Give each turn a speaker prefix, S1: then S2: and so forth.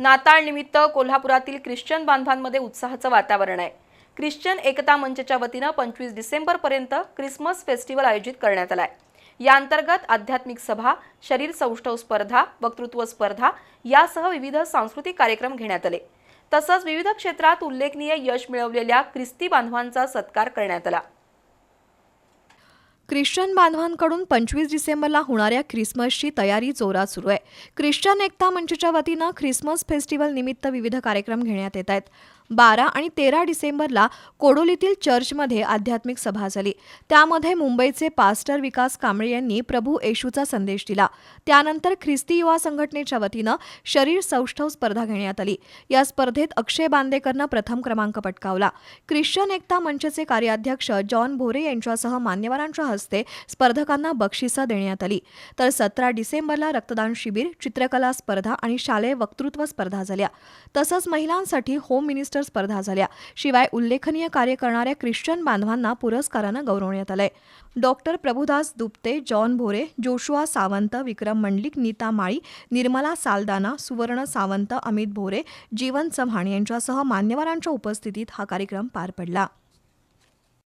S1: नाताळ निमित्त कोल्हापुरातील ख्रिश्चन बांधवांमध्ये उत्साहाचं वातावरण आहे. ख्रिश्चन एकता मंचच्या वतीनं पंचवीस डिसेंबरपर्यंत क्रिसमस फेस्टिवल आयोजित करण्यात आलाय. या अंतर्गत आध्यात्मिक सभा शरीर सौष्ठव स्पर्धा वक्तृत्व स्पर्धा यासह विविध सांस्कृतिक कार्यक्रम घेण्यात आले. तसंच विविध क्षेत्रात उल्लेखनीय यश मिळवलेल्या ख्रिस्ती बांधवांचा सत्कार करण्यात आला.
S2: ख्रिश्चन बांधवांकडून पंचवीस डिसेंबरला होणाऱ्या ख्रिसमसची तयारी जोरात सुरू आहे. ख्रिश्चन एकता मंचच्या वतीनं ख्रिसमस फेस्टिवल निमित्त विविध कार्यक्रम घेण्यात येत आहेत. बारा आणि तेरा डिसेंबरला कोडोलीतील चर्चमध्ये आध्यात्मिक सभा झाली. त्यामध्ये मुंबईचे पास्टर विकास कांबळे यांनी प्रभू येशूचा संदेश दिला. त्यानंतर ख्रिस्ती युवा संघटनेच्या वतीनं शरीर सौष्ठव स्पर्धा घेण्यात आली. या स्पर्धेत अक्षय बांदेकरनं प्रथम क्रमांक पटकावला. ख्रिश्चन एकता मंचचे कार्याध्यक्ष जॉन भोरे यांच्यासह मान्यवरांच्या हस्ते स्पर्धकांना बक्षिसं देण्यात आली. तर सतरा डिसेंबरला रक्तदान शिबिर चित्रकला स्पर्धा आणि शालेय वक्तृत्व स्पर्धा झाल्या. तसंच महिलांसाठी होम मिनिस्टर स्पर्धा झाल्या. शिवाय उल्लेखनीय कार्य करणाऱ्या ख्रिश्चन बांधवांना पुरस्कारानं गौरवण्यात आलंय. Doctor Prabhudas Dupte John Bhore Joshua Sawant Vikram Mandlik Nita Mali Nirmala Saldanha Suvarna Sawant Amit भोरे जीवन चव्हाण यांच्यासह मान्यवरांच्या उपस्थितीत हा कार्यक्रम पार पडला.